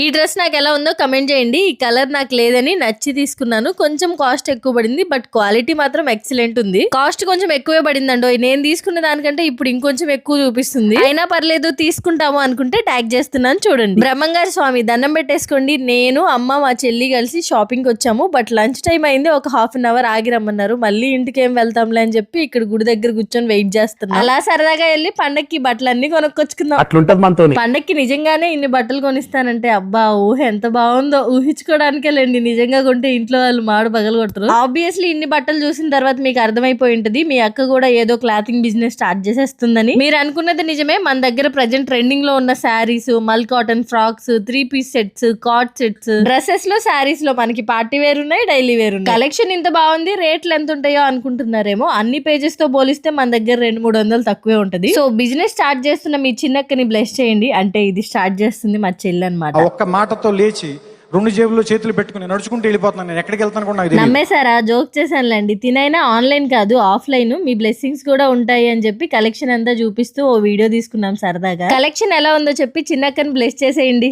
ఈ డ్రెస్ నాకు ఎలా ఉందో కమెంట్ చేయండి. ఈ కలర్ నాకు లేదని నచ్చి తీసుకున్నాను. కొంచెం కాస్ట్ ఎక్కువ పడింది బట్ క్వాలిటీ మాత్రం ఎక్సలెంట్ ఉంది. కాస్ట్ కొంచెం ఎక్కువే పడిందండో నేను తీసుకున్న దానికంటే ఇప్పుడు ఇంకొంచెం ఎక్కువ చూపిస్తుంది. అయినా పర్లేదు తీసుకుంటాము అనుకుంటే ట్యాగ్ చేస్తున్నాను చూడండి. బ్రహ్మంగారి స్వామి దండం పెట్టేసుకోండి. నేను అమ్మ మా చెల్లి కలిసి షాపింగ్ వచ్చాము. బట్ లంచ్ టైం అయింది. ఒక హాఫ్ అన్ అవర్ ఆగి రమ్మన్నారు. మళ్ళీ ఇంటికి ఏం వెళ్తాంలే అని చెప్పి ఇక్కడ గుడి దగ్గర కూర్చొని వెయిట్ చేస్తున్నాం. అలా సరదాగా వెళ్ళి పండక్కి బట్టలు అన్ని కొనుక్కొచ్చుకుందాం. అట్లుంటది పండక్కి నిజంగానే ఇన్ని బట్టలు కొనిస్తానంటే అబ్బా ఊహ ఎంత బాగుందో. ఊహించుకోవడానికే లేండి నిజంగా కొంటే ఇంట్లో వాళ్ళు మాడు పగలు కొడతారు. ఆబ్వియస్లీ ఇన్ని బట్టలు చూసిన తర్వాత మీకు అర్థమైపోయి ఉంటది మీ అక్క కూడా ఏదో క్లాతింగ్ బిజినెస్ స్టార్ట్ చేసేస్తుందని. మీరు అనుకున్నది నిజమే. మన దగ్గర ప్రజెంట్ ట్రెండింగ్లో ఉన్న sarees mul cotton frocks three piece sets cot sets డ్రెస్సెస్లో శారీస్లో మనకి పార్టీ వేర్ ఉన్నాయి డైలీ వేర్ ఉన్నాయి. కలెక్షన్ ఇంత బాగుంది రేట్లు ఎంత ఉంటాయో అనుకుంటున్నారేమో. అన్ని పేజెస్తో పోలిస్తే మన దగ్గర రెండు మూడు వందలు తక్కువే ఉంటది. సో బిజినెస్ స్టార్ట్ చేస్తున్న మీ చిన్నక్కని బ్లెస్ చేయండి. అంటే ఇది స్టార్ట్ చేస్తుంది మా చెల్లి అనమాట ఒక్క మాటతో లేచి రెండు జేబుల్లో చేతులు పెట్టుకుని నడుచుకుంటూ వెళ్ళిపోతున్నాను. నేను ఎక్కడికి వెళ్తాను కూడా నాకు తెలియదు నమ్మేశారా? జోక్ చేశానులేండి. తినైనా ఆన్లైన్ కాదు ఆఫ్లైన్. మీ బ్లెస్సింగ్స్ కూడా ఉంటాయి అని చెప్పి కలెక్షన్ అంతా చూపిస్తూ ఓ వీడియో తీసుకున్నాం సరదాగా. కలెక్షన్ ఎలా ఉందో చెప్పి చిన్నక్కని బ్లెస్ చేసేయండి.